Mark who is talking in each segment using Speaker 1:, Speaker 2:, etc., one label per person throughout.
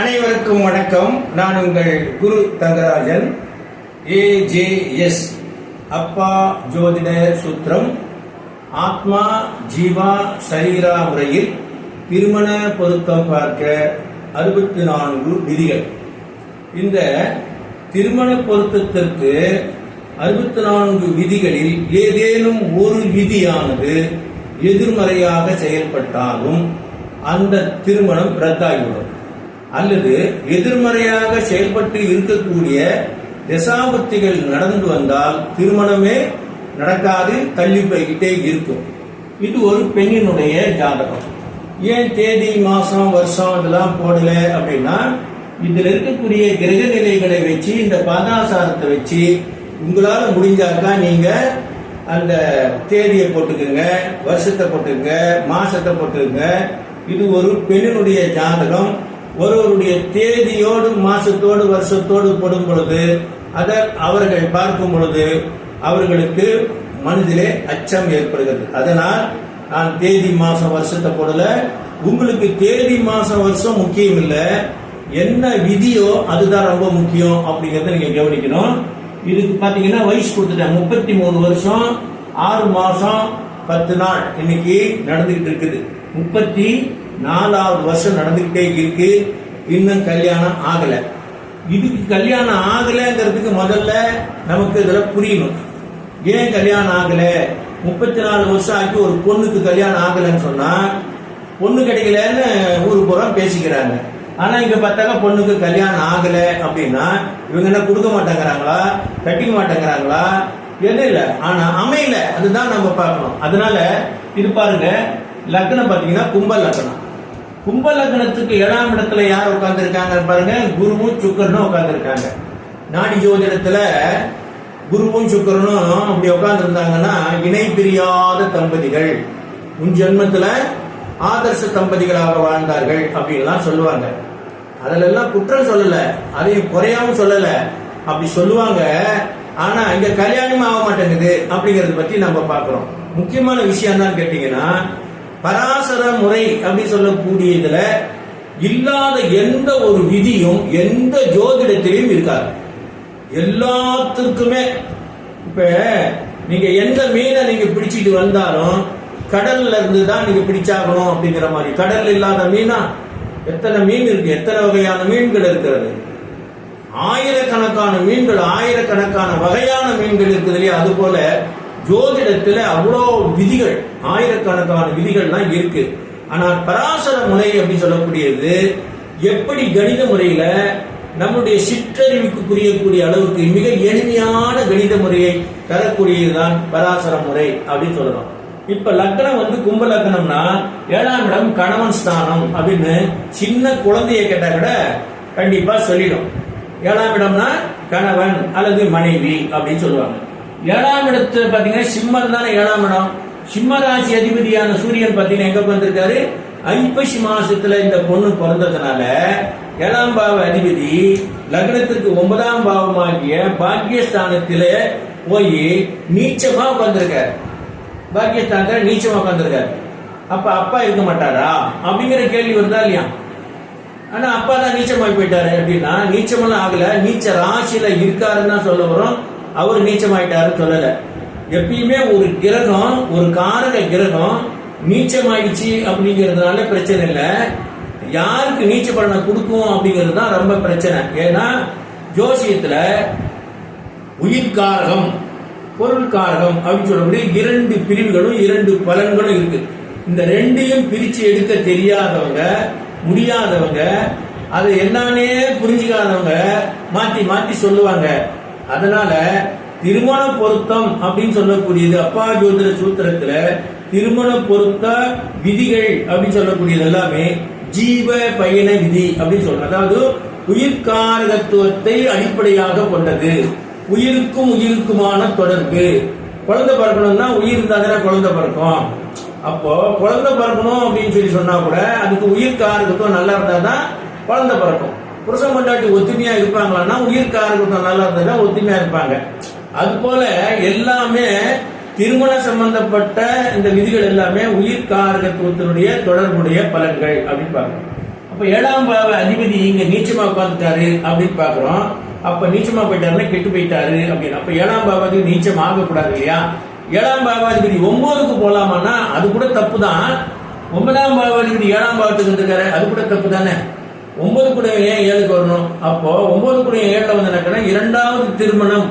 Speaker 1: அனைவருக்கும் வணக்கம். நான் உங்கள் குரு தங்கராஜன். ஏஜேஎஸ் அப்பா ஜோதிட சூத்திரம். ஆத்மா ஜீவா சரீரா முறையில் திருமண பொருத்தம் பார்க்க அறுபத்தி நான்கு விதிகள். இந்த திருமண பொருத்தத்திற்கு அறுபத்தி நான்கு விதிகளில் ஏதேனும் ஒரு விதியானது எதிர்மறையாக செயல்பட்டாலும் அந்த திருமணம் ரத்தாகிவிடும். அல்லது எதிர்மறையாக செயல்பட்டு இருக்கக்கூடிய தசாபத்திகள் நடந்து வந்தால் திருமணமே நடக்காது தள்ளி போய்கிட்டே இருக்கும். இது ஒரு பெண்ணினுடைய ஜாதகம். ஏன் தேதி மாசம் வருஷம் இதெல்லாம் போடல அப்படின்னா இதுல இருக்கக்கூடிய கிரக நிலைகளை வச்சு இந்த பாதாசாரத்தை வச்சு உங்களால முடிஞ்சாக்கா நீங்க அந்த தேதியை போட்டுக்கோங்க வருஷத்தை போட்டுக்கோங்க மாசத்தை போட்டுக்கோங்க. இது ஒரு பெண்ணினுடைய ஜாதகம். ஒருவருடைய தேதியோடு மாசத்தோடு வருஷத்தோடு போடும் பொழுது அதை அவர்கள் பார்க்கும் பொழுது அவர்களுக்கு மனதிலே அச்சம் ஏற்படுகிறது. அதனால் நான் தேதி மாசம் வருஷத்தை போடல. உங்களுக்கு தேதி மாசம் வருஷம் முக்கியம் இல்லை. என்ன விதியோ அதுதான் ரொம்ப முக்கியம் அப்படிங்கறத நீங்க கவனிக்கணும். இதுக்கு பாத்தீங்கன்னா வயசு கொடுத்துட்டேன். முப்பத்தி மூணு வருஷம் ஆறு மாசம் பத்து நாள் இன்னைக்கு நடந்துகிட்டு இருக்குது. முப்பத்தி நாலாவது வருஷம் நடந்துகிட்டே இருக்கு. இன்னும் கல்யாணம் ஆகல. இதுக்கு கல்யாணம் ஆகலைங்கிறதுக்கு முதல்ல நமக்கு இதில் புரியணும். ஏன் கல்யாணம் ஆகல? முப்பத்தி நாலு வருஷம் ஆக்கி ஒரு பொண்ணுக்கு கல்யாணம் ஆகலைன்னு சொன்னால் பொண்ணு கிடைக்கலன்னு ஊர் புறம் பேசிக்கிறாங்க. ஆனால் இங்கே பார்த்தாக்கா பொண்ணுக்கு கல்யாணம் ஆகலை அப்படின்னா இவங்க என்ன கொடுக்க மாட்டேங்கிறாங்களா? கட்டிக்க மாட்டேங்கிறாங்களா? என்ன இல்லை. ஆனால் அமையல. அதுதான் நம்ம பார்க்கணும். அதனால இது பாருங்க லக்னம் பார்த்தீங்கன்னா கும்ப லக்னம். கும்ப லக்னத்துக்கு ஏழாம் இடத்துல யார் உட்காந்துருக்காங்க பாருங்க? குருவும் சுக்கரனும் உட்காந்துருக்காங்க நாடி ஜோதிடத்துல குருவும் சுக்கரனும் அப்படி உட்கார்ந்து இருந்தாங்கன்னா இணை பிரியாத தம்பதிகள். உன் ஜென்மத்துல ஆதர்ச தம்பதிகளாக வாழ்ந்தார்கள் அப்படின்லாம் சொல்லுவாங்க. அதுல எல்லாம் குற்றம் சொல்லல. அதையும் குறையாம சொல்லல. அப்படி சொல்லுவாங்க. ஆனா இங்க கல்யாணம் ஆக மாட்டேங்குது அப்படிங்கறத பத்தி நம்ம பாக்குறோம் முக்கியமான விஷயம் தான் கேட்டீங்கன்னா பராசர முறை அப்படின்னு சொல்லக்கூடியதுல இல்லாத எந்த ஒரு விதியும் எந்த ஜோதிடத்திலையும் இருக்காது. எல்லாத்துக்குமே இப்ப நீங்க எந்த மீனை நீங்க பிடிச்சிட்டு வந்தாலும் கடல்ல இருந்து தான் நீங்க பிடிச்சாகணும் அப்படிங்கிற மாதிரி. கடல் இல்லாத மீனா எத்தனை மீன் இருக்கு? எத்தனை வகையான மீன்கள் இருக்கிறது? ஆயிரக்கணக்கான மீன்கள் ஆயிரக்கணக்கான வகையான மீன்கள் இருக்குது இல்லையா? அது போல ஜோதிடத்துல அவ்வளோ விதிகள் ஆயிரக்கணக்கான விதிகள்லாம் இருக்கு. ஆனால் பராசர முறை அப்படின்னு சொல்லக்கூடியது எப்படி கணித முறையில நம்முடைய சிற்றறிவுக்கு புரியக்கூடிய அளவுக்கு மிக எளிமையான கணித முறையை தரக்கூடியதுதான் பராசர முறை அப்படின்னு சொல்லலாம். இப்ப லக்னம் வந்து கும்ப லக்னம்னா ஏழாம் இடம் கணவன் ஸ்தானம் அப்படின்னு சின்ன குழந்தைய கேட்டா கூட கண்டிப்பா சொல்லிடும். ஏழாம் இடம்னா கணவன் அல்லது மனைவி அப்படின்னு சொல்லுவாங்க. ஏழாம் இடத்து பாத்தீங்கன்னா சிம்மம் தானே ஏழாம் இடம். சிம்ம ராசி அதிபதியான சூரியன் பாத்தீங்கன்னா எங்க வந்திருக்காரு ஐப்பசி மாசத்துல இந்த பொண்ணு பிறந்ததுனால ஏழாம் பாவ அதிபதி லக்னத்திற்கு ஒன்பதாம் பாவமாகிய பாக்கியஸ்தானத்தில போய் நீச்சமா உட்காந்துருக்காரு பாக்கியஸ்தானத்துல நீச்சமா உட்காந்துருக்காரு அப்ப அப்பா இருக்க மாட்டாரா? அப்படிங்கிற கேள்வி வருதா இல்லையா? ஆனா அப்பா தான் நீச்சமாய் போயிட்டாரு அப்படின்னா நீச்சமெல்லாம் ஆகல. நீச்ச ராசியில இருக்காருன்னு தான் சொல்ல வரும் அவர் நீச்சமாயிட்டாருன்னு சொல்லல. எப்பயுமே ஒரு கிரகம் ஒரு காரக கிரகம் நீச்சமாயிடுச்சு அப்படிங்கிறதுனால பிரச்சனை இல்லை. யாருக்கு நீச்ச பலனை கொடுக்கும் அப்படிங்கிறது தான் ரொம்ப பிரச்சனை. ஏன்னா ஜோசியத்துல உயிர்காரகம் பொருள்காரகம் அப்படின்னு சொல்லக்கூடிய இரண்டு பிரிவுகளும் இரண்டு பலன்களும் இருக்கு. இந்த ரெண்டையும் பிரிச்சு எடுக்க தெரியாதவங்க முடியாதவங்க அதை என்னன்னே புரிஞ்சுக்காதவங்க மாத்தி மாத்தி சொல்லுவாங்க. அதனால திருமண பொருத்தம் அப்படின்னு சொல்லக்கூடியது அப்பா ஜோதிட சூத்திரத்துல திருமண பொருத்த விதிகள் அப்படின்னு சொல்லக்கூடியது எல்லாமே ஜீவ பயண விதி அப்படின்னு சொல்றோம். அதாவது உயிர்காரகத்துவத்தை அடிப்படையாக கொண்டது. உயிருக்கும் உயிருக்குமான தொடர்பு. குழந்தை பிறக்கணும்னா உயிர் தானே குழந்தை பிறக்கும். அப்போ குழந்தை பிறக்கணும் அப்படின்னு சொல்லி சொன்னா கூட அதுக்கு உயிர்காரகத்துவம் நல்லா இருந்தா தான் குழந்தை பிறக்கும். புருஷன் கொண்டாட்டி ஒத்துமையா இருப்பாங்களான்னா உயிர் நல்லா இருந்தா ஒத்துமையா இருப்பாங்க. அது போல எல்லாமே திருமண சம்பந்தப்பட்ட இந்த விதிகள் எல்லாமே உயிர் காரகத்துவத்தினுடைய தொடர்புடைய பலன்கள் அப்படின்னு பார்க்கணும். அப்ப ஏழாம் பாவ அதிபதி இங்க நீச்சமா உட்கார்ந்துட்டாரு அப்படின்னு பாக்குறோம் அப்ப நீச்சமா போயிட்டாருன்னா கெட்டு போயிட்டாரு அப்படின்னு. அப்ப ஏழாம் பாவாதிபதி நீச்சம் ஆகக்கூடாது இல்லையா? ஏழாம் பாவாதிபதி ஒன்பதுக்கு போலாமான்னா அது கூட தப்பு தான் ஒன்பதாம் பாவாதிபதி ஏழாம் பாவத்துக்கு வந்திருக்காரு அது கூட தப்பு தானே ஒன்பது குடையும் ஏன் ஏழுக்கு வரணும்? அப்போ ஒன்பது குடையும் ஏழுல வந்து என்னக்கன்னா இரண்டாவது திருமணம்.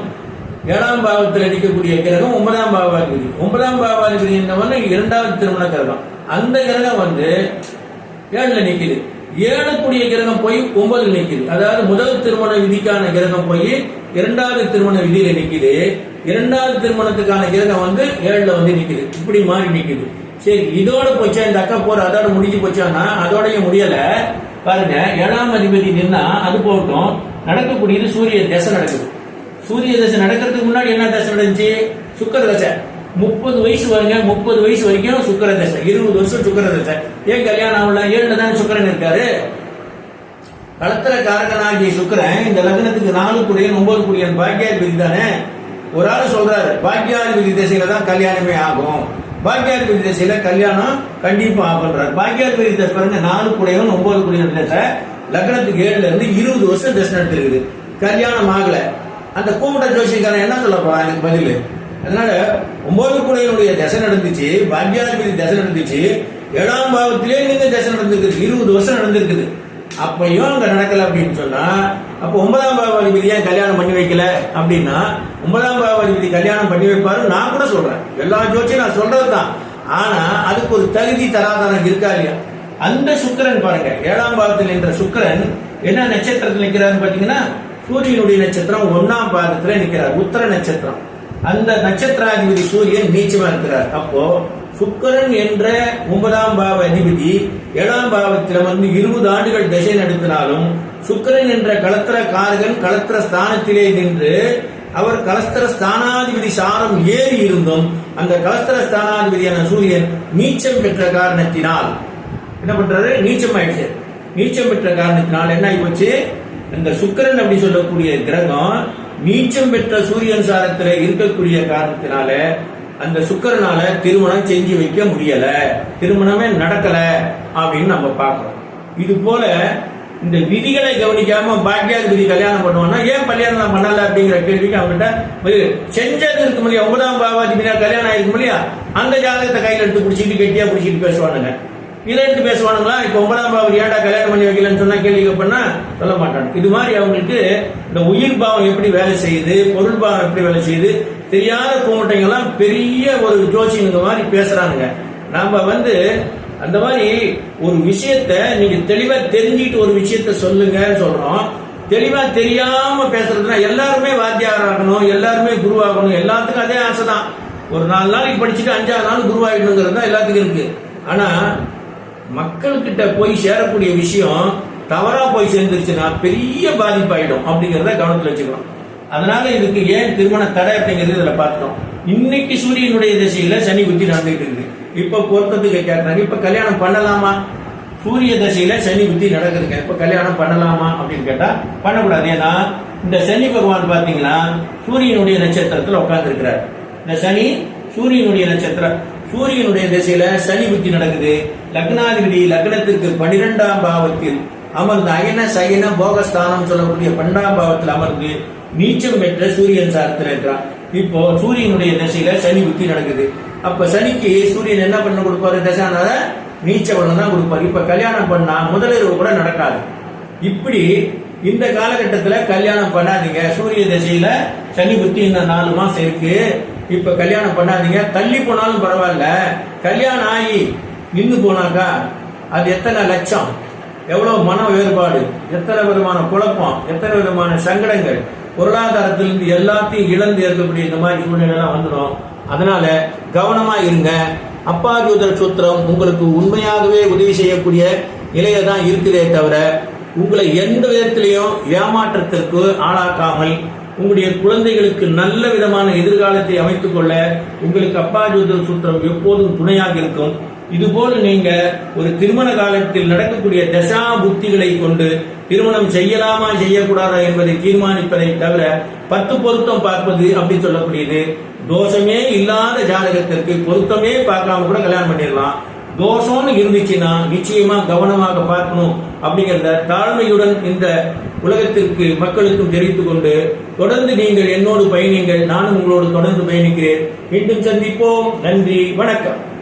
Speaker 1: ஏழாம் பாவத்தில் இருக்கக்கூடிய கிரகம் ஒன்பதாம் பாவாதிபதி. ஒன்பதாம் பாவாதிபதி என்னவொன்னு இரண்டாவது திருமண கிரகம். அந்த கிரகம் வந்து ஏழுல நிற்குது ஏழக்கூடிய கிரகம் போய் ஒன்பதுல நிற்குது அதாவது முதல் திருமண விதிக்கான கிரகம் போய் இரண்டாவது திருமண விதியில நிற்குது இரண்டாவது திருமணத்துக்கான கிரகம் வந்து ஏழுல வந்து நிற்குது இப்படி மாறி நிற்குது சரி இதோட போச்சா? இந்த அக்கா போற அதோட முடிஞ்சு போச்சான்னா அதோடய முடியலை. பாருங்க ஏழாம் அதிபதி நின்னா அது போகட்டும் நடக்கக்கூடியது சூரிய தசை நடக்குது. சூரிய தசை நடக்கிறதுக்கு முன்னாடி என்ன தசை நடந்துச்சு? சுக்கர தசை. முப்பது வயசு வருங்க முப்பது வயசு வரைக்கும் சுக்கர தசை. இருபது வருஷம் சுக்கர தசை. ஏன் கல்யாணம் ஆகல? ஏழுல தானே சுக்கரன் இருக்காரு. களத்திர காரகனாகிய சுக்கரன் இந்த லக்னத்துக்கு நாலு குடியன் ஒன்பது குடியன் பாக்கியாதிபதி தானே. ஒரு ஆள் சொல்றாரு பாக்கியாதிபதி திசையில தான் கல்யாணமே ஆகும். பாக்கியாதிபதி தசையில் கல்யாணம் கண்டிப்பா ஆகுன்றார். பாக்கியாதிபதி தசை பாருங்க நாலு குடையவன் ஒன்பது குடியன் தசை லக்னத்துக்கு ஏழுல இருந்து இருபது வருஷம் தசை நடத்திருக்குது. கல்யாணம் ஆகல. அந்த கூப்பிட்ட ஜோசியக்காரன் என்ன சொல்ல போறான்? எனக்கு பதில். அதனால ஒன்பது குடையனுடைய தசை நடந்துச்சு பாக்கியாதிபதி தசை நடந்துச்சு. ஏழாம் பாவத்திலே நீங்க தசை நடந்திருக்குது. இருபது வருஷம் நடந்திருக்குது. அப்பையும் அங்க நடக்கல அப்படின்னு சொன்னா அப்ப ஒன்பதாம் பாவாதிபதி ஏன் கல்யாணம் பண்ணி வைக்கல அப்படின்னா ஒன்பதாம் பாவாதிபதி கல்யாணம் பண்ணி வைப்பாரு நான் கூட சொல்றேன். எல்லா ஜோசியும் நான் சொல்றதுதான். ஆனா அதுக்கு ஒரு தகுதி தராதனம் இருக்கா இல்லையா? அந்த சுக்கிரன் பாருங்க ஏழாம் பாவத்தில் நின்ற சுக்கிரன் என்ன நட்சத்திரத்தில் நிற்கிறாருன்னு பாத்தீங்கன்னா சூரியனுடைய நட்சத்திரம் ஒன்னாம் பாதத்துல நிற்கிறார் உத்தர நட்சத்திரம். அந்த நட்சத்திராதிபதி சூரியன் நீச்சமா இருக்கிறார். அப்போ சுக்கரன் என்ற ஒன்பதாம் பாவ அதிபதி ஏழாம் பாவத்தில் வந்து இருபது ஆண்டுகள் திசை நடத்தினாலும் சுக்கரன் என்ற களத்திர காரகன் களத்திர ஸ்தானத்திலே நின்று அவர் கலஸ்தர ஸ்தானாதிபதி சாரம் ஏறி இருந்தும் அந்த கலஸ்தர ஸ்தானாதிபதியான சூரியன் நீச்சம் பெற்ற காரணத்தினால் என்ன பண்றாரு? நீச்சம் ஆயிடுச்சு. நீச்சம் பெற்ற காரணத்தினால் என்ன ஆகி போச்சு? இந்த சுக்கரன் அப்படி சொல்லக்கூடிய கிரகம் நீச்சம் பெற்ற சூரியன் சாரத்துல இருக்கக்கூடிய காரணத்தினால அந்த சுக்கரனால திருமணம் செஞ்சு வைக்க முடியல. திருமணமே நடக்கல அப்படின்னு நம்ம பார்க்கிறோம். இது போல இந்த விதிகளை கவனிக்காம பாக்கியாதிபதி கல்யாணம் பண்ணுவான்னா ஏன் கல்யாணம் பண்ணல அப்படிங்கிற கேள்விக்கு அவங்ககிட்ட செஞ்சது இருக்கும் இல்லையா? ஒன்பதாம் பாவாதிபதினா கல்யாணம் ஆயிருக்கும் இல்லையா? அந்த ஜாதகத்தை கையில் எடுத்து பிடிச்சிட்டு கெட்டியா பிடிச்சிட்டு பேசுவானுங்க. இதை எடுத்து பேசுவானுங்களா? இப்ப ஒன்பதாம் பாவம் ஏன்டா கல்யாணம் பண்ணி வைக்கலன்னு சொன்னா கேள்வி கேட்பனா சொல்ல மாட்டாங்க இது மாதிரி அவங்களுக்கு இந்த உயிர் பாவம் எப்படி வேலை செய்யுது பொருள் பாவம் எப்படி வேலை செய்யுது தெரியாத பூமட்டைங்கெல்லாம் பெரிய ஒரு ஜோசிங்க மாதிரி பேசுறானுங்க. நாம வந்து அந்த மாதிரி ஒரு விஷயத்த நீங்க தெளிவா தெரிஞ்சுட்டு ஒரு விஷயத்த சொல்லுங்கன்னு சொல்றோம். தெளிவா தெரியாம பேசுறதுனா எல்லாருமே வாத்தியாராகணும் எல்லாருமே குருவாகணும். எல்லாத்துக்கும் அதே ஆசை தான். ஒரு நாலு நாளைக்கு படிச்சுட்டு அஞ்சாறு நாள் குருவாயிடணுங்கிறது தான் எல்லாத்துக்கும் இருக்கு. ஆனா மக்கள்கிட்ட போய் சேரக்கூடிய விஷயம் தவறா போய் சேர்ந்துருச்சுன்னா பெரிய பாதிப்பாயிடும் அப்படிங்கிறத கவனத்தில் வச்சுக்கணும். அதனால இதுக்கு ஏன் திருமண தடை அப்படிங்கிறது இதுல பார்த்தோம் இன்னைக்கு சூரியனுடைய திசையில சனி புத்தி நடந்துகிட்டு இருக்குது இப்ப பொருத்தத்துக்கு கேட்கறாங்க இப்ப கல்யாணம் பண்ணலாமா? சூரிய தசையில சனி புத்தி நடக்குதுங்க. இப்ப கல்யாணம் பண்ணலாமா அப்படின்னு கேட்டா பண்ணக்கூடாது. ஏன்னா இந்த சனி பகவான் பாத்தீங்கன்னா சூரியனுடைய நட்சத்திரத்துல உட்கார்ந்து இருக்கிறார் இந்த சனி சூரியனுடைய நட்சத்திரம் சூரியனுடைய திசையில சனி புத்தி நடக்குது. லக்னாதிபதி லக்னத்துக்கு பனிரெண்டாம் பாவத்தில் அமர்ந்து அயன சயன போகஸ்தானம் சொல்லக்கூடிய பன்னெண்டாம் பாவத்தில் அமர்ந்து நீச்சம் பெற்ற சூரியன் சாரத்தில் இருக்கிறான் இப்போ சூரியனுடைய திசையில சனி புத்தி நடக்குது. அப்ப சனிக்கு சூரியன் என்ன பண்ண கொடுப்பாரு? தசானால நீச்ச பலன் தான் கொடுப்பாரு. இப்ப கல்யாணம் பண்ணா முதலிரவு கூட நடக்காது. இப்படி இந்த காலகட்டத்துல கல்யாணம் பண்ணாதீங்க. சூரிய திசையில சனி புத்தி இந்த நாலு மாசம் இருக்கு. இப்ப கல்யாணம் பண்ணாதீங்க. தள்ளி போனாலும் பரவாயில்ல. கல்யாணம் ஆகி நின்று போனாக்கா அது எத்தனை லட்சம்? எவ்வளவு மன வேறுபாடு? எத்தனை விதமான குழப்பம்? எத்தனை விதமான சங்கடங்கள்? பொருளாதாரத்திலிருந்து எல்லாத்தையும் இழந்து இருக்கக்கூடிய இந்த மாதிரி சூழ்நிலைலாம் வந்துடும் அதனால கவனமா இருங்க. அப்பா ஜோதிட சூத்திரம் உங்களுக்கு உண்மையாகவே உதவி செய்யக்கூடிய நிலையில தான் இருக்குதே தவிர உங்களை எந்த விதத்திலையும் ஏமாற்றத்திற்கு ஆளாக்காமல் உங்களுடைய குழந்தைகளுக்கு நல்ல விதமான எதிர்காலத்தை அமைத்துக் கொள்ள உங்களுக்கு அப்பா ஜோதிட சூத்திரம் எப்போதும் துணையாக இருக்கும். இதுபோல் நீங்க ஒரு திருமண காலத்தில் நடக்கக்கூடிய தசா புத்திகளை கொண்டு திருமணம் செய்யலாமா செய்யக்கூடாதா என்பதை தீர்மானிப்பதை தவிர பத்து பொருத்தம் பார்ப்பது அப்படி சொல்லக்கூடியது. தோஷமே இல்லாத ஜாதகத்திற்கு பொருத்தமே பார்க்காம கூட கல்யாணம் பண்ணிடலாம். தோஷம்னு இருந்துச்சுன்னா நிச்சயமா கவனமாக பார்க்கணும் அப்படிங்கிறத தாழ்மையுடன் இந்த உலகத்திற்கு மக்களுக்கும் தெரிவித்துக் கொண்டு தொடர்ந்து நீங்கள் என்னோடு பயணிங்கள் நானும் உங்களோடு தொடர்ந்து பயணிக்கிறேன். மீண்டும் சந்திப்போம். நன்றி வணக்கம்.